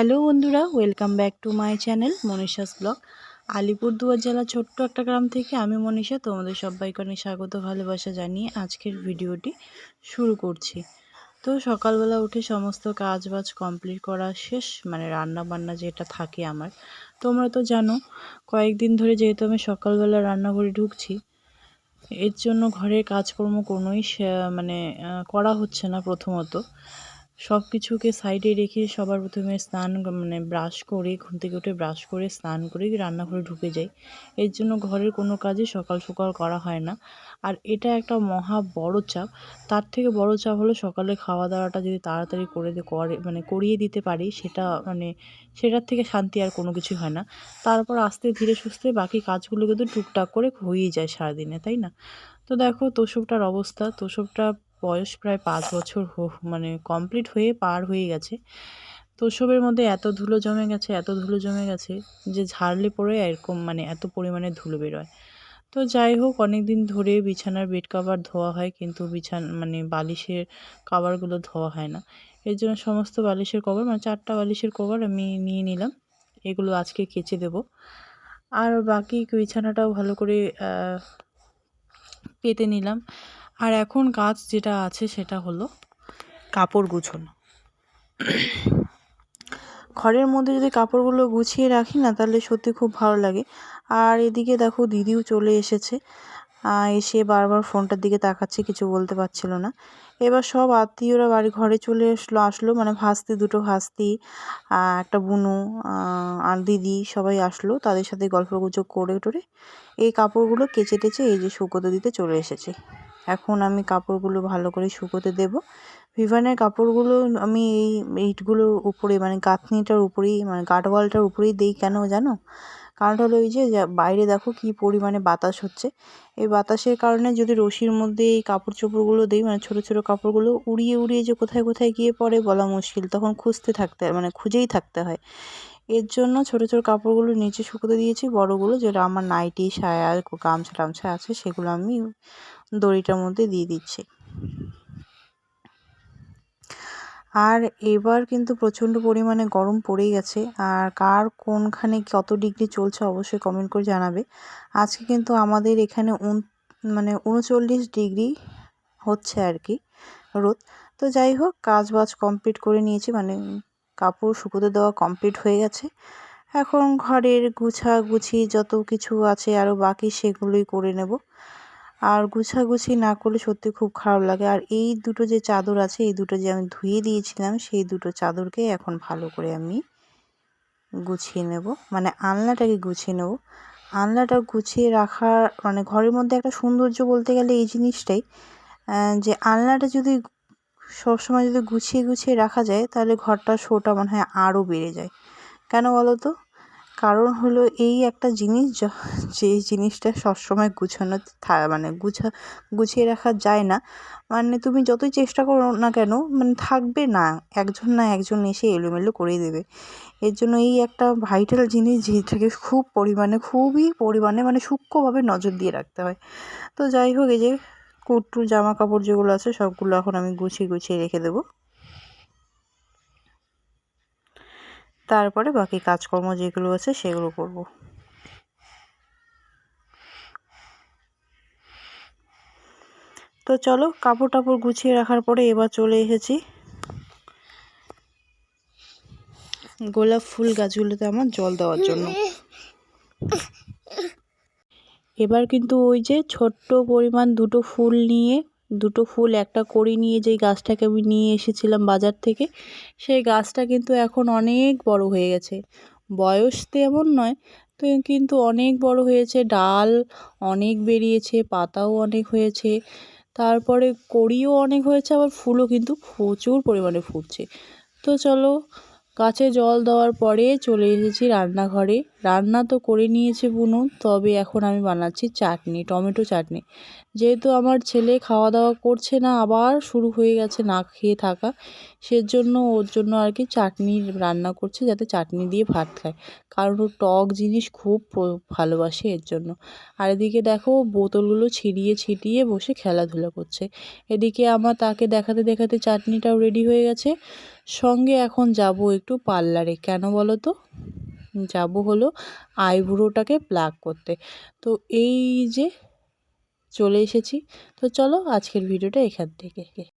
Hello বন্ধুরা, welcome back to my channel Manisha's blog. Alipurduar জেলার ছোট্ট একটা গ্রাম থেকে আমি মনীষা, তোমাদের সবাইকে স্বাগত, ভালোবাসা জানিয়ে আজকের ভিডিওটি শুরু করছি। তো সকালবেলা উঠে সমস্ত কাজ বাজ কমপ্লিট করা শেষ মানে রান্না বান্না যেটা থাকে আমার। তোমরা তো জানো, কয়েকদিন ধরে যেহেতু আমি সকালবেলা রান্নাঘরে ঢুকছি, এর জন্য ঘরের কাজকর্ম কোনোই মানে করা হচ্ছে না প্রথমত। সব কিছুকে সাইডে রেখে সবার প্রথমে স্নান মানে ব্রাশ করে, ঘুম থেকে উঠে ব্রাশ করে, স্নান করে রান্নাঘরে ঢুকে যাই। এর জন্য ঘরের কোনো কাজই সকাল সকাল করা হয় না। আর এটা একটা মহা বড় চাপ। তার থেকে বড় চাপ হলো সকালে খাওয়া দাওয়াটা যদি তাড়াতাড়ি করে করে মানে করিয়ে দিতে পারি, সেটা মানে সেটার থেকে শান্তি আর কোনো কিছুই হয় না। তারপর আস্তে ধীরে সুস্থে বাকি কাজগুলো কিন্তু টুকটাক করে হয়েই যায় সারাদিনে, তাই না? তো দেখো তোষকটার অবস্থা। তোষকটা বয়স প্রায় পাঁচ বছর মানে কমপ্লিট হয়ে পার হয়ে গেছে। তোষবের মধ্যে এত ধুলো জমে গেছে, এত ধুলো জমে গেছে যে ঝাড়লে পরে এরকম মানে এত পরিমাণে ধুলো বেরোয়। তো যাই হোক অনেক দিন ধরে বিছানার বেড কাভার ধোয়া হয় কিন্তু বিছান মানে বালিশের কাভারগুলো ধোয়া হয় না। এর জন্য সমস্ত বালিশের কভার মানে চারটা বালিশের কভার আমি নিয়ে নিলাম। এগুলো আজকে কেচে দেব। আর বাকি বিছানাটাও ভালো করে পেতে নিলাম। আর এখন কাজ যেটা আছে সেটা হলো কাপড় গুছোনো। ঘরের মধ্যে যদি কাপড়গুলো গুছিয়ে রাখি না, তাহলে সত্যি খুব ভালো লাগে। আর এদিকে দেখো দিদিও চলে এসেছে। এসে বারবার ফোনটার দিকে তাকাচ্ছে, কিছু বলতে পারছিল না। এবার সব আত্মীয়রা বাড়ি ঘরে চলে আসলো আসলো মানে ভাস্তি, দুটো ভাস্তি একটা বুনু আর দিদি সবাই আসলো তাদের সাথে গল্প গুজব করে টোরে। এই কাপড়গুলো কেচে টেচে এই যে শুকোতে দিতে চলে এসেছে। এখন আমি কাপড়গুলো ভালো করে শুকোতে দেব। ভিভানের কাপড়গুলো আমি এই ইটগুলোর উপরে মানে গাঁথনিটার উপরেই মানে গার্ডওয়ালটার উপরেই দিই কেন জানো? কারণটা হলো ওই যে বাইরে দেখো কি পরিমাণে বাতাস হচ্ছে। এই বাতাসের কারণে যদি রশির মধ্যে এই কাপড় চোপড়গুলো দিই মানে ছোটো ছোটো কাপড়গুলো উড়িয়ে উড়িয়ে যে কোথায় কোথায় গিয়ে পড়ে বলা মুশকিল। তখন খুঁজতে থাকতে হয় মানে খুঁজেই থাকতে হয়। এর জন্য ছোটো ছোটো কাপড়গুলো নিচে শুকোতে দিয়েছি। বড়গুলো যেটা আমার নাইটি, সায়া, গামছা, টামছা আছে, সেগুলো আমি দড়িটার মধ্যে দিয়ে দিচ্ছি। আর এবার কিন্তু প্রচণ্ড পরিমাণে গরম পড়েই গেছে। আর কার কোনখানে কত ডিগ্রি চলছে অবশ্যই কমেন্ট করে জানাবে। আজকে কিন্তু আমাদের এখানে উন মানে উনচল্লিশ ডিগ্রি হচ্ছে আর কি রোদ। তো যাই হোক, কাজ বাজ কমপ্লিট করে নিয়েছি। মানে কাপড় শুকোতে দেওয়া কমপ্লিট হয়ে গেছে। এখন ঘরের গুছাগুছি যত কিছু আছে আরও বাকি সেগুলোই করে নেব। আর গুছাগুছি না করলে সত্যি খুব খারাপ লাগে। আর এই দুটো যে চাদর আছে, এই দুটো যে আমি ধুয়ে দিয়েছিলাম, সেই দুটো চাদরকে এখন ভালো করে আমি গুছিয়ে নেব। মানে আলনাটাকে গুছিয়ে নেব। আলনাটা গুছিয়ে রাখার মানে ঘরের মধ্যে একটা সৌন্দর্য বলতে গেলে এই জিনিসটাই যে আলনাটা যদি সবসময় যদি গুছিয়ে গুছিয়ে রাখা যায়, তাহলে ঘরটার শোটা মনে হয় আরও বেড়ে যায়। কেন বলো তো? কারণ হলো এই একটা জিনিস যে জিনিসটা সবসময় গুছানো মানে গুছা, গুছিয়ে রাখা যায় না মানে তুমি যতই চেষ্টা করো না কেন মানে থাকবে না, একজন না একজন এসে এলোমেলো করে দেবে। এর জন্য এই একটা ভাইটাল জিনিস যেটাকে খুব পরিমাণে, খুবই পরিমাণে মানে সূক্ষ্মভাবে নজর দিয়ে রাখতে হয়। তো যাই হোক, এই যে কুট্টু জামা কাপড় যেগুলো আছে সবগুলো এখন আমি গুছিয়ে গুছিয়ে রেখে দেবো। তারপরে বাকি কাজকর্ম যেগুলো আছে সেগুলো করব। তো চলো কাপড় টাপড় গুছিয়ে রাখার পরে এবার চলে এসেছি। গোলাপ ফুল গাছগুলোতে আমার জল দেওয়ার জন্য। এবার কিন্তু ওই যে ছোট্ট পরিমাণ দুটো ফুল নিয়ে, দুটো ফুল একটা করি নিয়ে যেই গাছটাকে আমি নিয়ে এসেছিলাম বাজার থেকে, সেই গাছটা কিন্তু এখন অনেক বড় হয়ে গেছে। বয়স তো এমন নয়, তো কিন্তু অনেক বড় হয়েছে, ডাল অনেক বেরিয়েছে, পাতাও অনেক হয়েছে, তারপরে কড়িও অনেক হয়েছে, আবার ফুলও কিন্তু প্রচুর পরিমাণে ফুটছে। তো চলো, গাছে জল দেওয়ার পরে চলে এসেছি রান্নাঘরে। রান্না তো করে নিয়েছে বুনু, তবে এখন আমি বানাচ্ছি চাটনি, টমেটো চাটনি। যেহেতু আমার ছেলে খাওয়া দাওয়া করছে না, আবার শুরু হয়ে গেছে না খেয়ে থাকা, সেজন্য ওর জন্য আর কি চাটনি রান্না করছে যাতে চাটনি দিয়ে ভাত খায়। কারণ ও টক জিনিস খুব ভালোবাসে এর জন্য। আর এদিকে দেখো বোতলগুলো ছিটিয়ে ছিটিয়ে বসে খেলাধুলা করছে। এদিকে আমার তাকে দেখাতে দেখাতে চাটনিটাও রেডি হয়ে গেছে। সঙ্গে এখন যাব একটু পার্লারে, কেন বলো তো? যাব হলো আইব্রোটাকে প্লাগ করতে। তো এই যে চলে এসেছি। তো চলো আজকের ভিডিওটা এখান থেকে।